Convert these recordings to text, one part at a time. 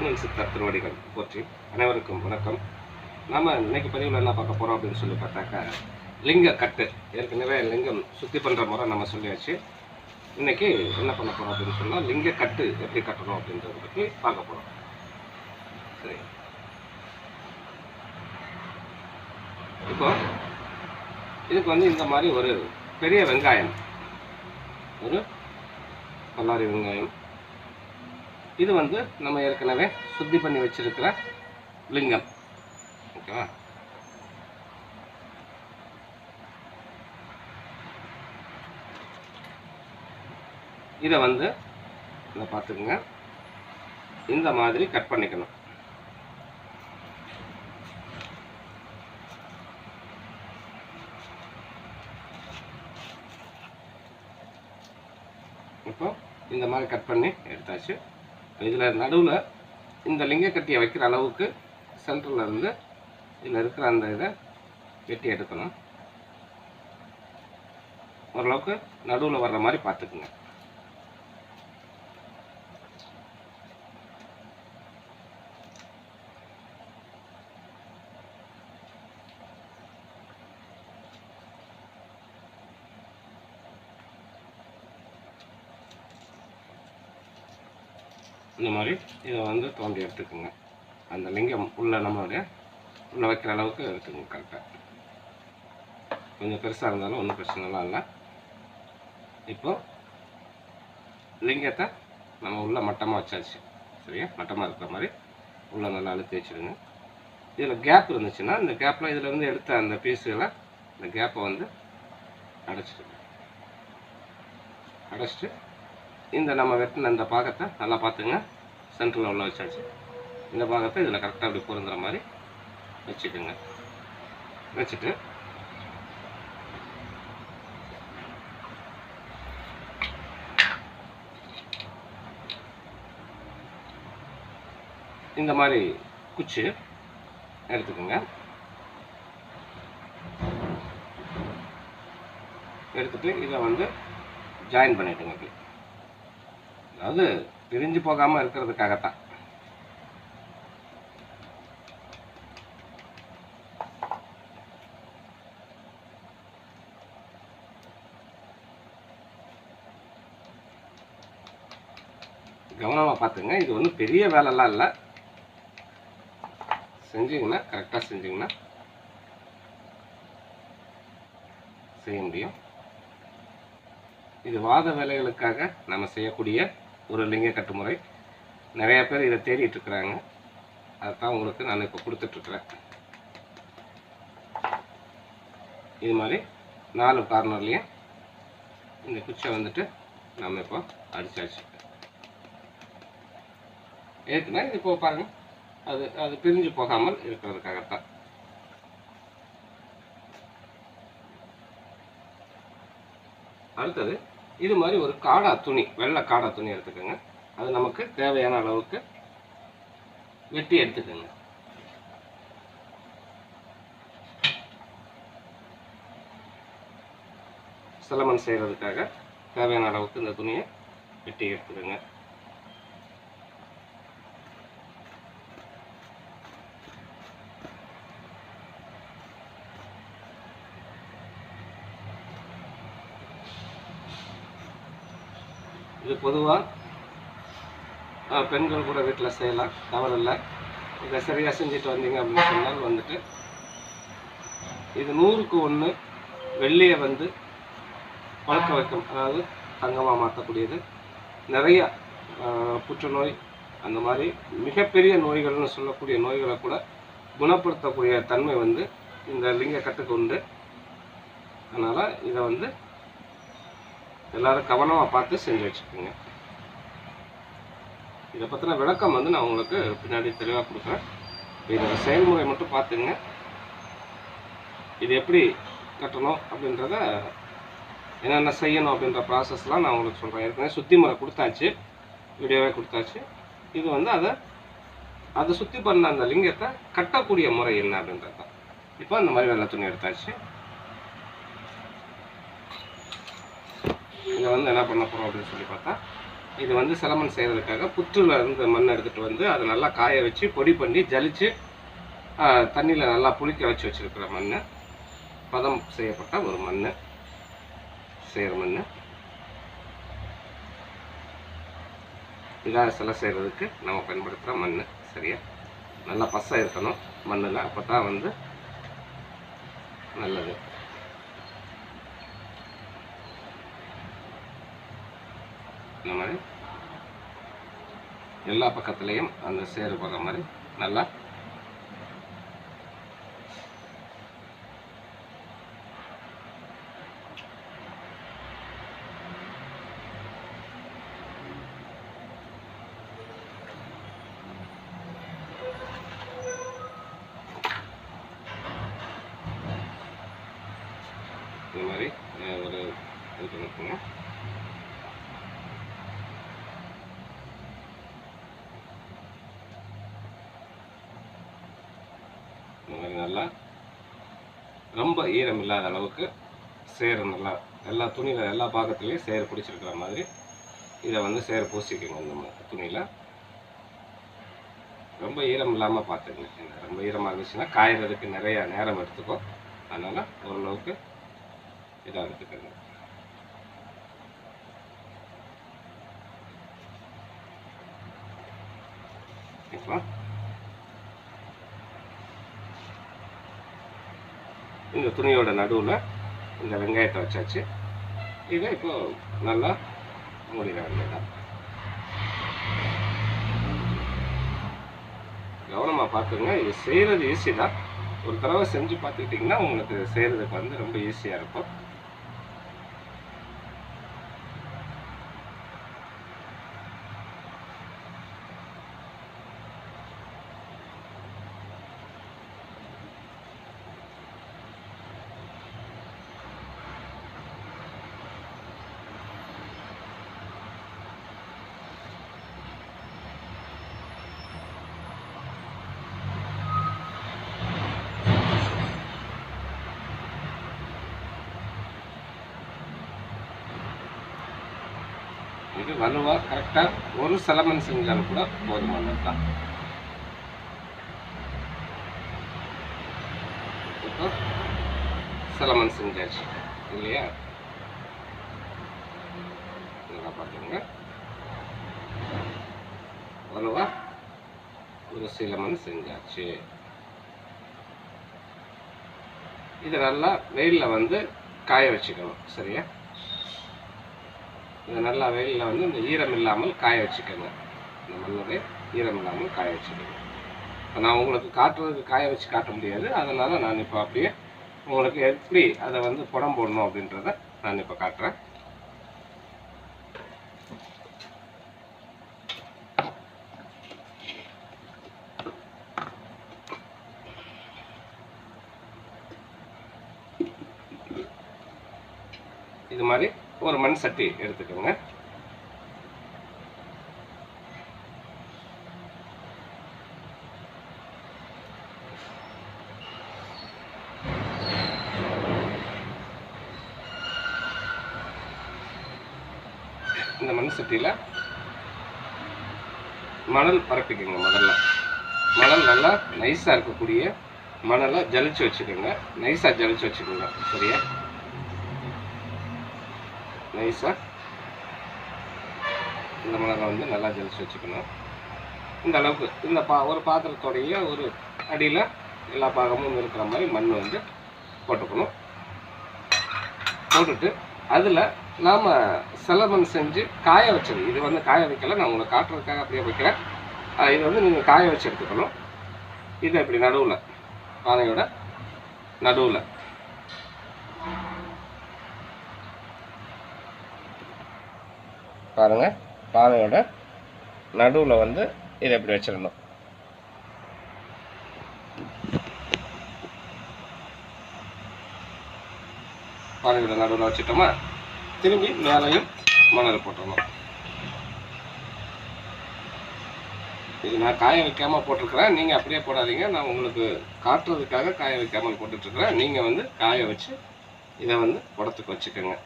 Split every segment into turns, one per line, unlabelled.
பதினெண் சித்தர் திருவடிகள் போற்றி அனைவருக்கும் வணக்கம். நாம் இன்னைக்கு பதிவில் என்ன பார்க்க போகிறோம் அப்படின்னு சொல்லி பார்த்தாக்கா லிங்க கட்டு. ஏற்கனவே லிங்கம் சுத்தி பண்ணுற முறை நம்ம சொல்லியாச்சு. இன்னைக்கு என்ன பண்ண போகிறோம் அப்படின்னு சொன்னால் லிங்க கட்டு எப்படி கட்டணும் அப்படின்றத பற்றி பார்க்க போகிறோம் சரி. இப்போ இதுக்கு வந்து இந்த மாதிரி ஒரு பெரிய வெங்காயம். ஒரு பல்லாரி வெங்காயம். இது வந்து நம்ம ஏற்கனவே சுத்தி பண்ணி வச்சிருக்கிற லிங்கம். ஓகேவா? இதை வந்து இதை பார்த்துக்குங்க. இந்த மாதிரி கட் பண்ணிக்கணும். இப்போ இந்த மாதிரி கட் பண்ணி எடுத்தாச்சு. இதில் நடுவில் இந்த லிங்கக்கட்டியை வைக்கிற அளவுக்கு சென்டரில் இருந்து இதில் இருக்கிற அந்த இதை வெட்டி எடுக்கணும். ஓரளவுக்கு நடுவில் வர்ற மாதிரி பார்த்துக்குங்க. இந்த மாதிரி இதை வந்து தோண்டி எடுத்துக்கோங்க. அந்த லிங்கம் உள்ளே நம்மளுடைய உள்ளே வைக்கிற அளவுக்கு இருக்குங்க கரெக்டாக கொஞ்சம் பெருசாக இருந்தாலும் ஒன்றும் பிரச்சனைலாம் இல்லை. இப்போ லிங்கத்தை நம்ம உள்ளே மட்டமாக வச்சாச்சு. சரியா? மட்டமாக இருக்கிற மாதிரி உள்ளே நல்லா அழுத்தி வச்சுடுங்க. இதில் கேப் இருந்துச்சுன்னா இந்த கேப்பில் இதில் இருந்து எடுத்த அந்த பீஸுகளை இந்த கேப்பை வந்து அடைச்சிடுங்க. அடைச்சிட்டு இந்த நம்ம வெட்டின இந்த பாகத்தை நல்லா பார்த்துங்க. சென்டரில் உள்ள வச்சாச்சு. இந்த பாகத்தை இதில் கரெக்டாக அப்படி பொருந்துற மாதிரி வச்சுக்கோங்க. வச்சுட்டு இந்த மாதிரி குச்சி எடுத்துக்கோங்க. எடுத்துகிட்டு இதை வந்து ஜாயின் பண்ணிவிட்டுங்க அப்படி அதாவது பிரிஞ்சு போகாமல் இருக்கிறதுக்காகத்தான். கவனமாக பார்த்துங்க இது வந்து பெரிய வேலைலாம் இல்லை. செஞ்சிங்கன்னா கரெக்டாக செஞ்சிங்கன்னா செய்ய முடியும். இது வாத வேலைகளுக்காக நம்ம செய்யக்கூடிய ஒரு லிங்க கட்டுமுறை. நிறைய பேர் இதை தேடிட்டு இருக்கிறாங்க. அதுதான் உங்களுக்கு நான் இப்போ கொடுத்துட்ருக்குறேன். இது மாதிரி நாலு கார்னர்லேயும் இந்த குச்சை வந்துட்டு நம்ம இப்போ அடிச்சாச்சு ஏற்கனவே இது இப்போ பாருங்க. அது அது பிரிஞ்சு போகாமல் இருக்கிறதுக்காகத்தான். அடுத்தது இது மாதிரி ஒரு காடா துணி வெள்ளை காடா துணி எடுத்துக்கோங்க. அது நமக்கு தேவையான அளவுக்கு வெட்டி எடுத்துக்கோங்க. சிலமன் செய்கிறதுக்காக தேவையான அளவுக்கு இந்த துணியை வெட்டி எடுத்துக்கோங்க. இது பொதுவாக பெண்கள் கூட வீட்டில் செய்யலாம். தவறில்லை. இதை சரியாக செஞ்சுட்டு வந்தீங்க அப்படின்னு சொன்னால் வந்துட்டு இது நூறுக்கு ஒன்று வெள்ளியை வந்து பழக்க வைக்கும். அதாவது தங்கமாக மாற்றக்கூடியது. நிறையா புற்றுநோய் அந்த மாதிரி மிகப்பெரிய நோய்கள்னு சொல்லக்கூடிய நோய்களை கூட குணப்படுத்தக்கூடிய தன்மை வந்து இந்த லிங்க கட்டுக்கு உண்டு. அதனால் இதை வந்து எல்லாரும் கவனமாக பார்த்து செஞ்சு வச்சுக்கோங்க. இதை பற்றின விளக்கம் வந்து நான் உங்களுக்கு பின்னாடி தெளிவாக கொடுக்குறேன். இதோட செயல்முறை மட்டும் பார்த்துங்க. இது எப்படி கட்டணும் அப்படின்றத என்னென்ன செய்யணும் அப்படின்ற ப்ராசஸ்லாம் நான் உங்களுக்கு சொல்கிறேன் ஏற்கனவே சுத்தி முறை கொடுத்தாச்சு. வீடியோவே கொடுத்தாச்சு. இது வந்து அதை அதை சுற்றி பண்ண அந்த லிங்கத்தை கட்டக்கூடிய முறை என்ன அப்படின்றது தான் இப்போ அந்த மாதிரி வெள்ளை துணி எடுத்தாச்சு. இங்கே வந்து என்ன பண்ண போகிறோம் அப்படின்னு சொல்லி பார்த்தா இது வந்து சிலமன் செய்கிறதுக்காக புற்றுல இருந்து மண் எடுத்துகிட்டு வந்து அதை நல்லா காய வச்சு பொடி பண்ணி ஜலிச்சு தண்ணியில் நல்லா புளிக்க வச்சு வச்சுருக்கிற மண் பதம் செய்யப்பட்ட ஒரு மண் செய்கிற மண் இதாக சிலை செய்கிறதுக்கு நம்ம பயன்படுத்துகிற மண் சரியா? நல்லா பசை இருக்கணும் மண்ணில். அப்போ தான் வந்து நல்லது. இந்த மாதிரி. எல்லா பக்கத்துலேயும் அந்த சேறு போடுற மாதிரி. நல்லா. இந்த மாதிரி ஒரு இது பண்ணிக்கோங்க இந்த மாதிரி நல்லா ரொம்ப ஈரம் இல்லாத அளவுக்கு சேர் நல்லா எல்லா துணியில் எல்லா பாகத்துலேயும் சேர் பிடிச்சிருக்கிற மாதிரி இதை வந்து சேர் பூசிக்கோங்க இந்த மாதிரி துணியில். ரொம்ப ஈரம் இல்லாமல் பார்த்துக்கங்க. ரொம்ப ஈரமாக இருந்துச்சுன்னா காயறதுக்கு நிறையா நேரம் எடுத்துக்கும். அதனால் ஓரளவுக்கு இதாக எடுத்துக்கோங்க. இப்போ இந்த துணியோட நடுவில் இந்த வெங்காயத்தை வச்சாச்சு. இதை இப்போ நல்லா மூடிட வேண்டியதான் கவனமாக பார்த்துங்க இது செய்கிறது ஈஸி தான். ஒரு தடவை செஞ்சு பார்த்துக்கிட்டிங்கன்னா உங்களுக்கு செய்கிறதுக்கு வந்து ரொம்ப ஈஸியாக இருக்கும். இது வலுவாக கரெக்டாக ஒரு செலமன் செஞ்சாலும் கூட போதுமானது தான் இப்போ செலமன் செஞ்சாச்சு இல்லையா? நல்லா பார்த்துங்க வலுவா ஒரு சிலமன் செஞ்சாச்சு. இது நல்லா வெயிலில் வந்து காய வச்சுக்கணும் சரியா? இதை நல்லா வெயிலில் வந்து இந்த ஈரம் இல்லாமல் காய வச்சுக்கோங்க. இந்த மண்ணோட ஈரம் இல்லாமல் காய வச்சுக்கோங்க. இப்போ நான் உங்களுக்கு காட்டுறதுக்கு காய வச்சு காட்ட முடியாது. அதனால் நான் இப்போ அப்படியே உங்களுக்கு எப்படி அதை வந்து புடம் போடணும் அப்படின்றத நான் இப்போ காட்டுறேன். இது மாதிரி ஒரு மண் சட்டி எடுத்துக்கோங்க. இந்த மண் சட்டியில் மணல் பரப்பிக்கோங்க முதல்ல. மணல் நல்லா நைஸாக இருக்கக்கூடிய மணலை ஜலிச்சு வச்சுக்கோங்க. நைஸாக ஜலிச்சு வச்சுக்கோங்க. சரியா? நைஸாக இந்த மிளகா வந்து நல்லா ஜலிச்சு வச்சுக்கணும். இந்த அளவுக்கு இந்த பா ஒரு பாத்திரத்தோடைய ஒரு அடியில் எல்லா பாகமும் இருக்கிற மாதிரி மண் வந்து போட்டுக்கணும். போட்டுட்டு அதில் நாம் செலவன் செஞ்சு காய வச்சது. இது வந்து காய வைக்கல நான் உங்களை காட்டுறதுக்காக அப்படியே வைக்கிறேன். இதை இது வந்து நீங்கள் காய வச்சு எடுத்துக்கணும். இதை இப்படி நடுவில் பானையோட நடுவில். பாருங்கள் பானையோட நடுவில் வந்து இதை இப்படி வச்சிடணும். பானையோட நடுவில் வச்சுட்டோமா? திரும்பி மேலையும் மணல் போட்டுடணும். இது நான் காய வைக்காமல் போட்டிருக்கிறேன். நீங்கள் அப்படியே போடாதீங்க. நான் உங்களுக்கு காட்டுறதுக்காக காய வைக்காமல் போட்டுட்ருக்கிறேன் நீங்கள் வந்து காய வச்சு இதை வந்து குடத்துக்கு வச்சுக்கோங்க.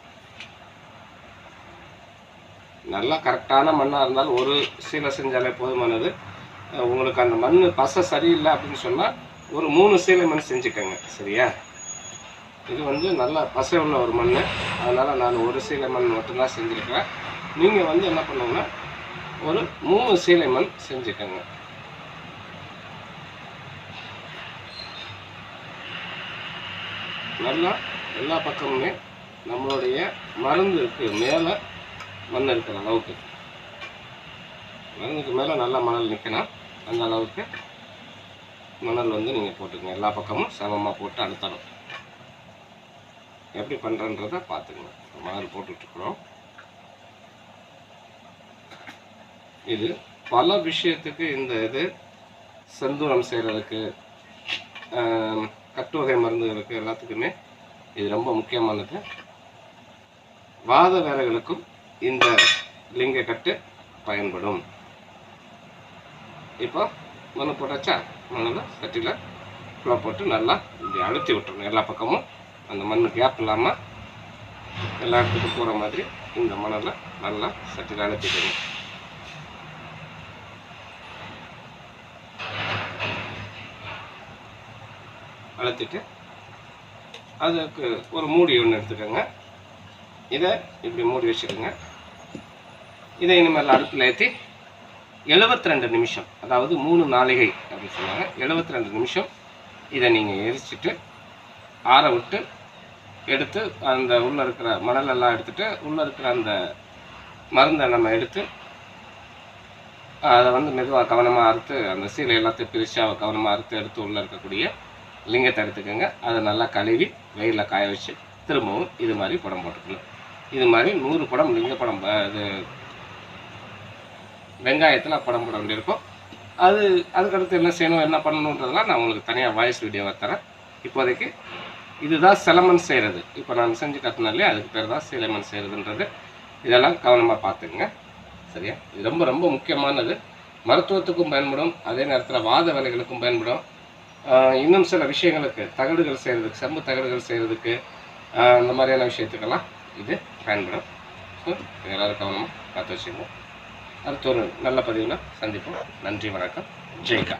நல்லா கரெக்டான மண்ணாக இருந்தாலும் ஒரு சீலை செஞ்சாலே போதுமானது உங்களுக்கு அந்த மண் பசை சரியில்லை அப்படின்னு சொன்னால் ஒரு மூணு சீலை மண் செஞ்சுக்கோங்க. சரியா? இது வந்து நல்ல பசை உள்ள ஒரு மண் அதனால் நான் ஒரு சீலை மண் மட்டும்தான் செஞ்சுருக்கிறேன். நீங்கள் வந்து என்ன பண்ணுங்கன்னா ஒரு மூணு சீலை மண் செஞ்சுக்கோங்க. நல்லா எல்லா பக்கமுமே நம்மளுடைய மருந்துக்கு மேலே மண் இருக்கிற அளவுக்கு மருந்துக்கு மேலே நல்லா மணல் நிற்கணும் அந்த அளவுக்கு மணல் வந்து நீங்கள் போட்டுக்கங்க. எல்லா பக்கமும் சமமாக போட்டு அழுத்தணும். எப்படி பண்ணுறன்றதை பார்த்துக்கங்க. மணல் போட்டுட்ருக்குறோம். இது பல விஷயத்துக்கு இந்த இது செந்தூரம் செய்கிறதுக்கு கட்டுவகை மருந்துகளுக்கு எல்லாத்துக்குமே இது ரொம்ப முக்கியமானது. வாத வேலைகளுக்கும் இந்த லிங்க கட்டு பயன்படும். இப்போ மண் போட்டாச்சா? மண்ணில் சட்டியில் குழம்பு போட்டு நல்லா இப்படி அழுத்தி விட்டுறணும். எல்லா பக்கமும் அந்த மண் கேப் இல்லாமல் எல்லா இடத்துக்கும் போகிற மாதிரி இந்த மணலை நல்லா சட்டியில் அழுத்திக்கணும் அழுத்திட்டு அதுக்கு ஒரு மூடி ஒன்று எடுத்துக்கோங்க. இதை இப்படி மூடி வச்சுக்கோங்க. இதை இனிமேல் அடுப்பில் ஏற்றி எழுபத்தி ரெண்டு நிமிஷம் அதாவது மூணு நாளிகை அப்படின்னு சொன்னாங்க. எழுபத்தி ரெண்டு நிமிஷம் இதை நீங்கள் எரிச்சிட்டு ஆற விட்டு எடுத்து அந்த உள்ளே இருக்கிற மணலெல்லாம் எடுத்துகிட்டு உள்ளே இருக்கிற அந்த மருந்தை நம்ம எடுத்து அதை வந்து மெதுவாக கவனமாக அறுத்து அந்த சீலை எல்லாத்தையும் பிரித்து கவனமாக அறுத்து எடுத்து உள்ளே இருக்கக்கூடிய லிங்கத்தை எடுத்துக்கோங்க. அதை நல்லா கழுவி வெயிலில் காய வச்சு திரும்பவும் இது மாதிரி படம் போட்டுக்கணும். இது மாதிரி நூறு படம் லிங்க படம் ப- இது வெங்காயத்தில் படம் போட வேண்டியிருக்கும். அது அதுக்கடுத்து என்ன செய்யணும் என்ன பண்ணணுன்றதெல்லாம் நான் உங்களுக்கு தனியாக வாய்ஸ் வீடியோவை தரேன். இப்போதைக்கு இதுதான் சிலமன் செய்கிறது இப்போ நான் செஞ்சு கற்றுனாலே அதுக்கு பேர் தான் சிலமன் செய்கிறதுன்றது இதெல்லாம் கவனமாக பார்த்துக்குங்க. சரியா? இது ரொம்ப ரொம்ப முக்கியமானது. மருத்துவத்துக்கும் பயன்படும் அதே நேரத்தில் வாத வேலைகளுக்கும் பயன்படும். இன்னும் சில விஷயங்களுக்கு தகடுகள் செய்கிறதுக்கு செம்பு தகடுகள் செய்கிறதுக்கு இந்த மாதிரியான விஷயத்துக்கெல்லாம் இது பயன்படும் ஸோ எல்லோரும் கவனமாக பார்த்து வச்சுக்கோங்க அடுத்த ஒரு நல்ல பதிவில் சந்திப்போம். நன்றி வணக்கம். ஜெய்கா